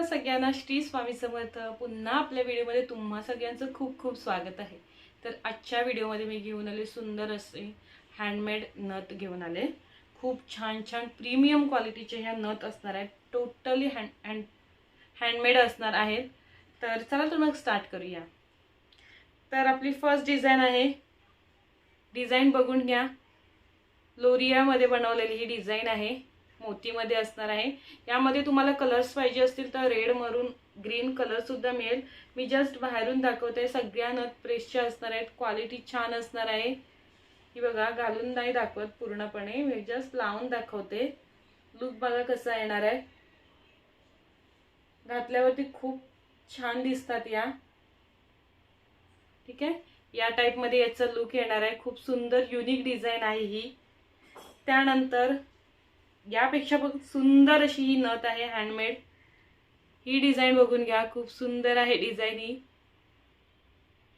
नमस्कार सगळ्यांना. श्री स्वामी समर्थ पुन्हा आपल्या व्हिडिओमध्ये तुम्हा सगळ्यांचं खूप खूप स्वागत आहे. तर आजच्या व्हिडिओमध्ये मी घेऊन आले सुंदर असे हँडमेड नथ घेऊन आले. खूप छान छान प्रीमियम क्वालिटीचे ह्या नथ असणार आहेत. टोटली हँड हँड हँडमेड असणार आहेत. तर चला तर मग स्टार्ट करूया. तर आपली फर्स्ट डिझाईन आहे. डिझाईन बघून घ्या. लोरियामध्ये बनवलेली ही डिझाईन आहे. मोतीमध्ये असणार आहे. यामध्ये तुम्हाला कलर्स पाहिजे असतील तर रेड मरून ग्रीन कलरसुद्धा मिळेल. मी जस्ट बाहेरून दाखवते. सगळ्या नथ प्रेसच्या असणार आहेत क्वालिटी छान असणार आहे. ही बघा घालून नाही दाखवत पूर्णपणे. मी जस्ट लावून दाखवते. लुक बघा कसा येणार आहे. घातल्यावरती खूप छान दिसतात या. ठीक आहे? या टाईपमध्ये याचं लुक येणार आहे. खूप सुंदर युनिक डिझाईन आहे ही. त्यानंतर यापेक्षा बघ सुंदर अशी ही नथ आहे हँडमेड ही डिझाईन बघून घ्या खूप सुंदर आहे डिझाईन ही.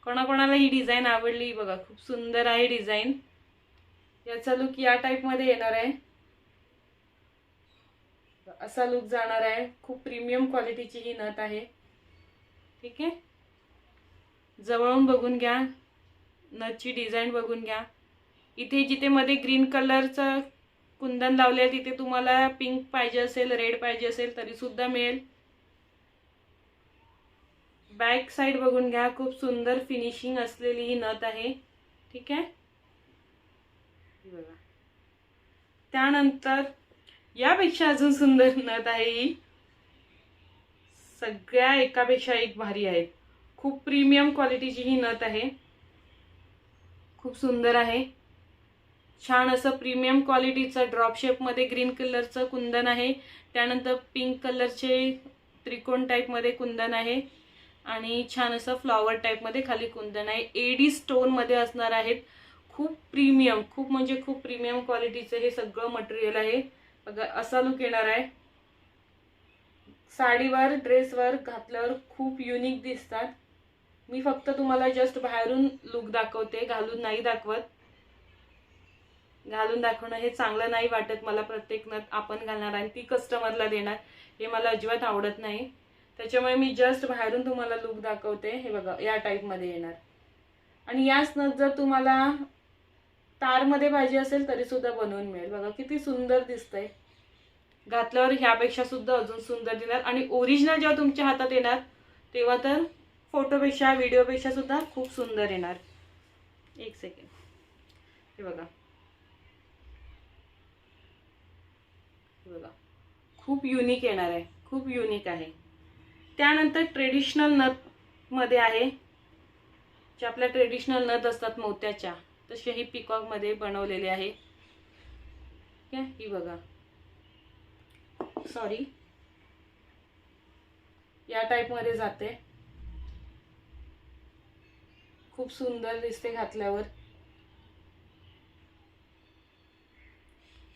कोणाकोणाला ही डिझाईन आवडली बघा खूप सुंदर आहे डिझाईन याचा लुक या टाईपमध्ये येणार आहे. असा लुक जाणार आहे. खूप प्रीमियम क्वालिटीची ही नथ आहे. ठीक आहे? जवळून बघून घ्या. नथची डिझाईन बघून घ्या. इथे जिथे मध्ये ग्रीन कलरचं कुंदन लावले तिथे तुम्हाला पिंक पाहिजे असेल रेड पाहिजे असेल तरी सुद्धा मिळेल. बॅक साईड बघून घ्या खूप सुंदर फिनिशिंग असलेली ही नथ आहे. ठीक आहे? ही बघा. त्यानंतर यापेक्षा अजून सुंदर नथ आहे ही. सगळ्या एकापेक्षा एक भारी आहेत खूप प्रीमियम क्वालिटीची ही नथ आहे. खूप सुंदर आहे. छान असं प्रीमियम क्वालिटीचं ड्रॉप शेपमध्ये ग्रीन कलरचं कुंदन आहे. त्यानंतर पिंक कलरचे त्रिकोण टाईपमध्ये कुंदन आहे. आणि छान असं फ्लॉवर टाईपमध्ये खाली कुंदन आहे. एडी स्टोनमध्ये असणार आहेत. खूप प्रीमियम खूप म्हणजे खूप प्रीमियम क्वालिटीचं हे सगळं मटेरियल आहे. बघा असा लुक येणार आहे. साडीवर ड्रेसवर घातल्यावर खूप युनिक दिसतात. मी फक्त तुम्हाला जस्ट बाहेरून लुक दाखवते घालून नाही दाखवत. घालून दाखवणं हे चांगलं नाही वाटत मला प्रत्येक नथ आपण घालणार आणि ती कस्टमरला देणार हे मला अजिबात आवडत नाही. त्याच्यामुळे मी जस्ट बाहेरून तुम्हाला लुक दाखवते. हे बघा या टाईपमध्ये येणार. आणि याच नथ जर तुम्हाला तारमध्ये पाहिजे असेल तरीसुद्धा बनवून मिळेल. बघा किती सुंदर दिसतंय. घातल्यावर ह्यापेक्षा सुद्धा अजून सुंदर देणार आणि ओरिजिनल जेव्हा तुमच्या हातात येणार तेव्हा तर फोटोपेक्षा व्हिडिओपेक्षा सुद्धा खूप सुंदर येणार. एक सेकंड हे बघा. बघा. खूप युनिक येणार आहे. खूप युनिक आहे. त्यानंतर ट्रेडिशनल नथमध्ये आहे. जे आपल्या ट्रेडिशनल नथ असतात मोत्याच्या तसे ही पिकॉकमध्ये बनवलेले आहे. ठीक आहे? ही बघा. सॉरी या टाईपमध्ये जाते. खूप सुंदर दिसते घातल्यावर.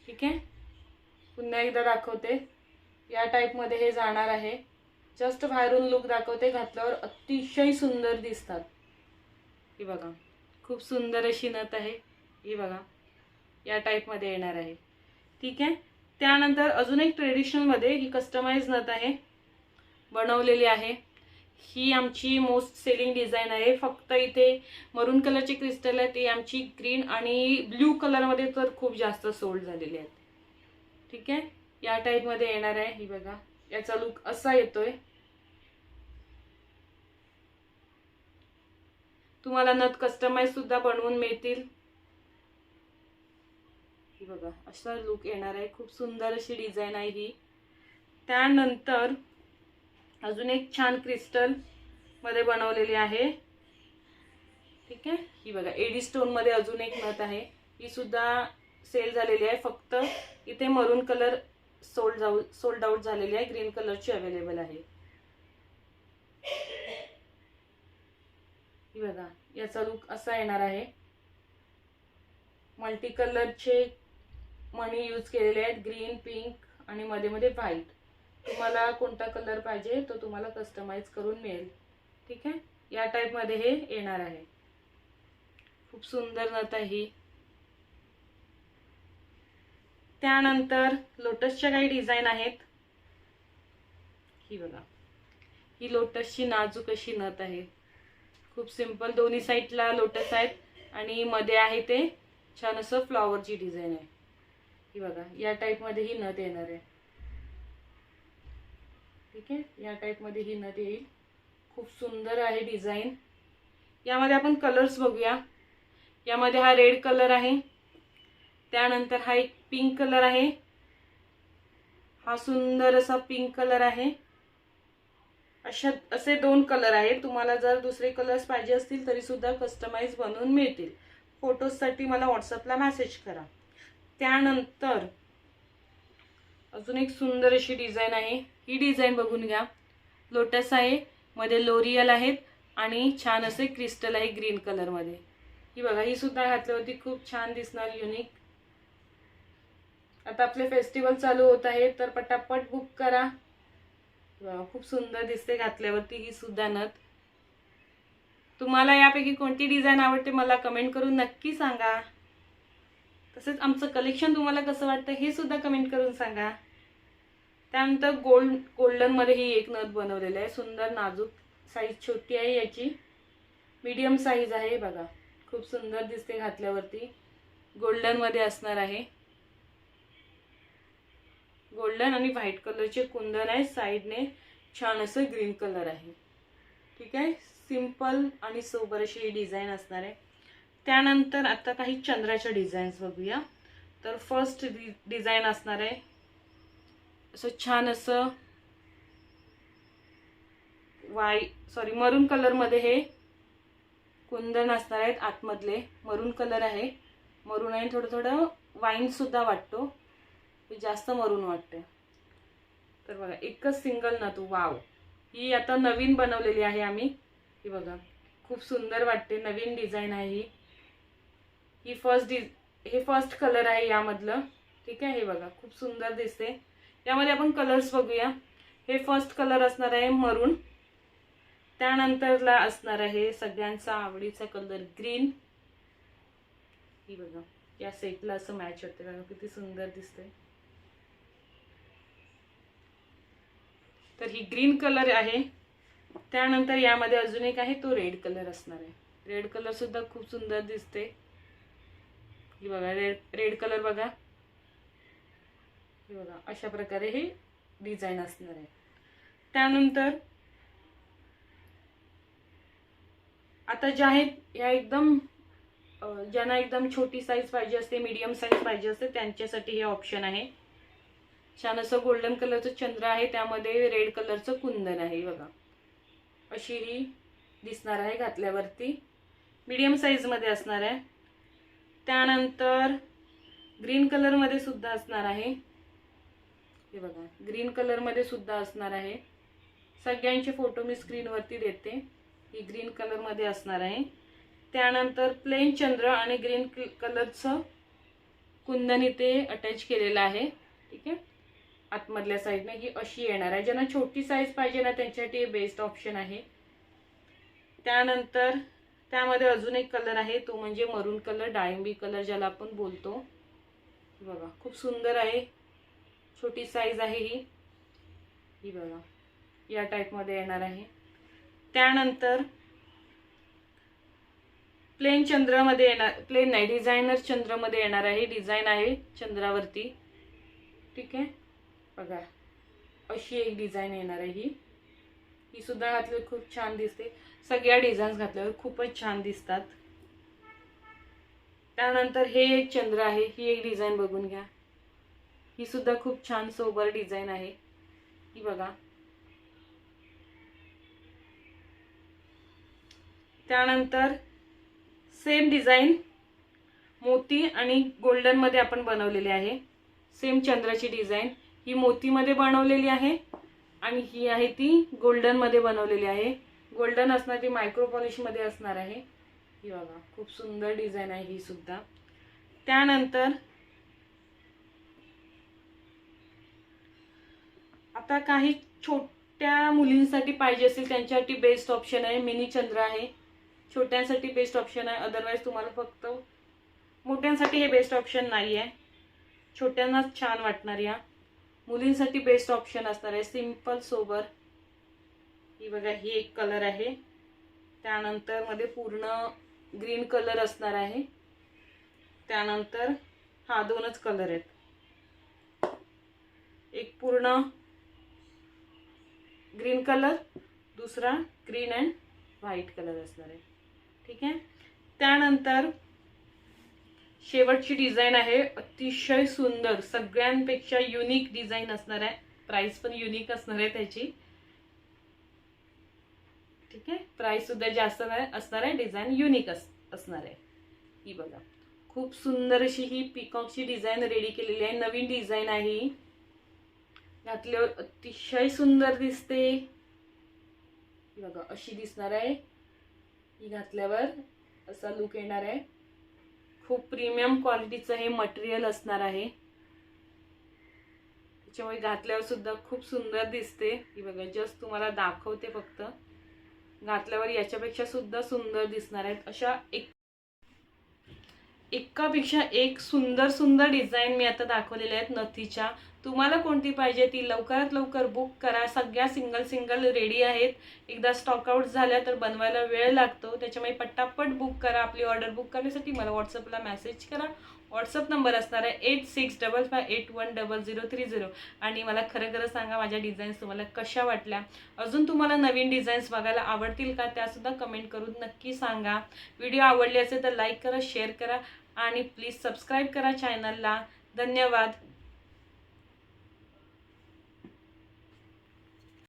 ठीक आहे? पुन्हा एकदा दाखवते. या टाईपमध्ये हे जाणार आहे. जस्ट बाहेरून लुक दाखवते घातल्यावर अतिशय सुंदर दिसतात. ही बघा खूप सुंदर अशी नथ आहे. ही बघा या टाईपमध्ये येणार आहे. ठीक आहे? त्यानंतर अजून एक ट्रेडिशनलमध्ये ही कस्टमाइज नथ आहे. बनवलेली आहे. ही आमची मोस्ट सेलिंग डिझाईन आहे. फक्त इथे मरून कलरचे क्रिस्टल आहे. ती आमची ग्रीन आणि ब्ल्यू कलरमध्ये तर खूप जास्त सोल्ड झालेली आहेत. ठीक आहे? या टाईपमध्ये येणार आहे ही बघा. याचा लुक असा येतोय. तुम्हाला नथ कस्टमाइज सुद्धा बनवून मिळतील. ही बघा असा लुक येणार आहे. खूप सुंदर अशी डिझाईन आहे ही. त्यानंतर अजून एक छान क्रिस्टलमध्ये बनवलेली आहे. ठीक आहे? ही बघा एडी स्टोनमध्ये अजून एक नथ आहे. ही सुद्धा सेल झालेली आहे. फक्त इथे मरून कलर सोल्ड जाऊ सोल्ड आउट झालेली आहे. ग्रीन कलरची अवेलेबल आहे. बघा याचा लुक असा येणार आहे. मल्टी कलरचे मणी यूज केलेले आहेत. ग्रीन पिंक आणि मध्ये मध्ये व्हाईट. तुम्हाला कोणता कलर पाहिजे तो तुम्हाला कस्टमाइज करून मिळेल. ठीक आहे? या टाईपमध्ये हे येणार आहे. खूप सुंदर जात आहे ही. त्यानंतर लोटसच्या काही डिझाईन आहेत. ही बघा. ही लोटसची नाजूक अशी नथ आहे. खूप सिंपल दोन्ही साईडला लोटस आहेत आणि मध्ये आहे ते छान असं फ्लॉवरची डिझाईन आहे. ही बघा या टाईपमध्ये ही नथ येणार आहे. ठीक आहे? या टाईपमध्ये ही नथ येईल. खूप सुंदर आहे डिझाईन. यामध्ये आपण कलर्स बघूया. यामध्ये हा रेड कलर आहे. त्यानंतर हा एक पिंक कलर आहे. हा सुंदर असा पिंक कलर आहे. अशा असे दोन कलर आहेत. तुम्हाला जर दुसरे कलर्स पाहिजे असतील तरी सुद्धा कस्टमाइज बनवून मिळतील. फोटोजसाठी मला व्हॉट्सअपला मॅसेज करा. त्यानंतर अजून एक सुंदर अशी डिझाईन आहे. ही डिझाईन बघून घ्या. लोटस आहे. मध्ये लोरियल आहेत. आणि छान असे क्रिस्टल आहे ग्रीन कलरमध्ये ही बघा ही सुद्धा घातल्यावरती खूप छान दिसणार युनिक आता आपले फेस्टिवल चालू होत आहे तर पटापट बुक करा. खूप सुंदर दिसते घातल्यावरती ही सुद्धा नथ तुम्हाला यापैकी कोणती डिझाईन आवडते मला कमेंट करून नक्की सांगा. तसेच आमचं कलेक्शन तुम्हाला कसं वाटतं हे सुद्धा कमेंट करून सांगा. त्यानंतर गोल्ड गोल्डनमध्ये ही एक नथ बनवलेलं आहे सुंदर नाजूक साईज छोटी आहे याची. मीडियम साईज आहे बघा. खूप सुंदर दिसते घातल्यावरती. गोल्डनमध्ये असणार आहे. गोल्डन आणि व्हाईट कलरचे कुंदन आहे. साईडने छान असं ग्रीन कलर आहे. ठीक आहे? सिंपल आणि सोबर अशी ही डिझाईन असणार आहे. त्यानंतर आता काही चंद्राच्या डिझाईन्स बघूया. तर फर्स्ट डि डिझाईन असणार आहे. असं छान असं वाय सॉरी मरून कलरमध्ये हे कुंदन असणार आहेत आतमधले. मरून कलर आहे. मरून आहे थोडं थोडं वाईनसुद्धा वाटतो. मी जास्त मरून वाटते. तर बघा एकच सिंगल ना तू वाव ही आता नवीन बनवलेली आहे आम्ही. ही बघा खूप सुंदर वाटते नवीन डिझाईन आहे ही. ही फर्स्ट डि हे फर्स्ट कलर आहे यामधलं. ठीक आहे हे बघा खूप सुंदर दिसते. यामध्ये आपण कलर्स बघूया. हे फर्स्ट कलर असणार आहे मरून. त्यानंतरला असणार आहे सगळ्यांचा आवडीचा कलर ग्रीन ही बघा या सेटला असं मॅच होते बघा किती सुंदर दिसते तर ही ग्रीन कलर आहे. त्यानंतर यामध्ये अजून एक आहे तो रेड कलर असणार आहे. रेड कलर सुद्धा खूप सुंदर दिसते. ही बघा रेड रेड कलर बघा. हे बघा अशा प्रकारे हे डिझाईन असणार आहे. त्यानंतर आता ज्या आहेत ह्या एकदम ज्यांना एकदम छोटी साईज पाहिजे असते मीडियम साईज पाहिजे असते त्यांच्यासाठी हे ऑप्शन आहे. छान असं गोल्डन कलरचं चंद्र आहे त्यामध्ये रेड कलरचं कुंदन आहे बघा. अशी ही दिसणार आहे घातल्यावरती. मीडियम साईजमध्ये असणार आहे. त्यानंतर ग्रीन कलरमध्ये सुद्धा असणार आहे. हे बघा ग्रीन कलरमध्ये सुद्धा असणार आहे. सगळ्यांचे फोटो मी स्क्रीनवरती देते. ही ग्रीन कलरमध्ये असणार आहे. त्यानंतर प्लेन चंद्र आणि ग्रीन कलरचं कुंदन इथे अटॅच केलेलं आहे. ठीक आहे? आतमधल्या साईजनं ही अशी येणार आहे. ज्यांना छोटी साईज पाहिजे ना त्यांच्यासाठी हे बेस्ट ऑप्शन आहे. त्यानंतर त्यामध्ये अजून एक कलर आहे. तो म्हणजे मरून कलर डाळिंबी कलर ज्याला आपण बोलतो. बघा खूप सुंदर आहे. छोटी साईज आहे ही. ही बघा या टाईपमध्ये येणार आहे. त्यानंतर प्लेन चंद्रामध्ये येणार प्लेन नाही डिझायनर चंद्रामध्ये येणार आहे. डिझाईन आहे चंद्रावरती. ठीक आहे? बघा अशी एक डिझाईन येणार आहे ही. ही सुद्धा घातल्यावर खूप छान दिसते. सगळ्या डिझाईन्स घातल्यावर खूपच छान दिसतात. त्यानंतर हे एक चंद्र आहे ही एक डिझाईन बघून घ्या. ही सुद्धा खूप छान सोबर डिझाईन आहे. ही बघा. त्यानंतर सेम डिझाईन मोती आणि गोल्डनमध्ये आपण बनवलेली आहे. सेम चंद्राची डिझाईन ही मोतीमध्ये बनवलेली आहे आणि ही आहे ती गोल्डनमध्ये बनवलेली आहे. गोल्डन असणार ती मायक्रो पॉलिशमध्ये असणार आहे. ही बघा खूप सुंदर डिझाईन आहे ही सुद्धा. त्यानंतर आता काही छोट्या मुलींसाठी पाहिजे असेल त्यांच्यासाठी बेस्ट ऑप्शन आहे. मिनी चंद्र आहे. छोट्यांसाठी बेस्ट ऑप्शन आहे. अदरवाईज तुम्हाला फक्त मोठ्यांसाठी हे बेस्ट ऑप्शन नाही आहे छोट्यांनाच छान वाटणार या. मुलींसाठी बेस्ट ऑप्शन असणार आहे. सिंपल सोबर ही बघा ही एक कलर आहे. त्यानंतरमध्ये पूर्ण ग्रीन कलर असणार आहे. त्यानंतर हा दोनच कलर आहेत. एक पूर्ण ग्रीन कलर दुसरा ग्रीन अँड व्हाईट कलर असणार आहे. ठीक आहे? त्यानंतर शेवटची डिझाईन आहे. अतिशय सुंदर सगळ्यांपेक्षा युनिक डिझाईन असणार आहे. प्राईस पण युनिक असणार आहे त्याची. ठीक आहे? प्राईस सुद्धा जास्त असणार आहे. डिझाईन युनिक अस असणार आहे. ही बघा. खूप सुंदर अशी ही पिकॉकची डिझाईन रेडी केलेली आहे. नवीन डिझाईन आहे घातल्यावर अतिशय सुंदर दिसते. ही बघा अशी दिसणार आहे. ही घातल्यावर असा लुक येणार आहे. खूप प्रीमियम क्वालिटीचं हे मटेरियल असणार आहे. त्याच्यामुळे घातल्यावर सुद्धा खूप सुंदर दिसते. ही बघा जस्ट तुम्हाला दाखवते फक्त. घातल्यावर याच्यापेक्षा सुद्धा सुंदर दिसणार आहेत. अशा एक एकापेक्षा एक सुंदर सुंदर डिझाईन मी आता दाखवलेल्या आहेत नथीच्या. तुम्हाला कोणती पाहिजे ती लवकरात लवकर बुक करा. सगळ्या सिंगल सिंगल रेडी आहेत. एकदा स्टॉकआउट झाल्या तर बनवायला वेळ लागतो. त्याच्यामुळे पटापट बुक करा. आपली ऑर्डर बुक करण्यासाठी मला व्हॉट्सअपला मेसेज करा. व्हॉट्सअप नंबर असणार आहे eight six double five eight one double zero three zero आणि मला खरं खरं सांगा माझ्या डिझाईन्स तुम्हाला कशा वाटल्या? अजून तुम्हाला नवीन डिझाईन्स बघायला आवडतील का? त्यासुद्धा कमेंट करून नक्की सांगा. व्हिडिओ आवडले असेल तर लाईक करा शेअर करा आणि प्लीज सबस्क्राईब करा चॅनलला धन्यवाद.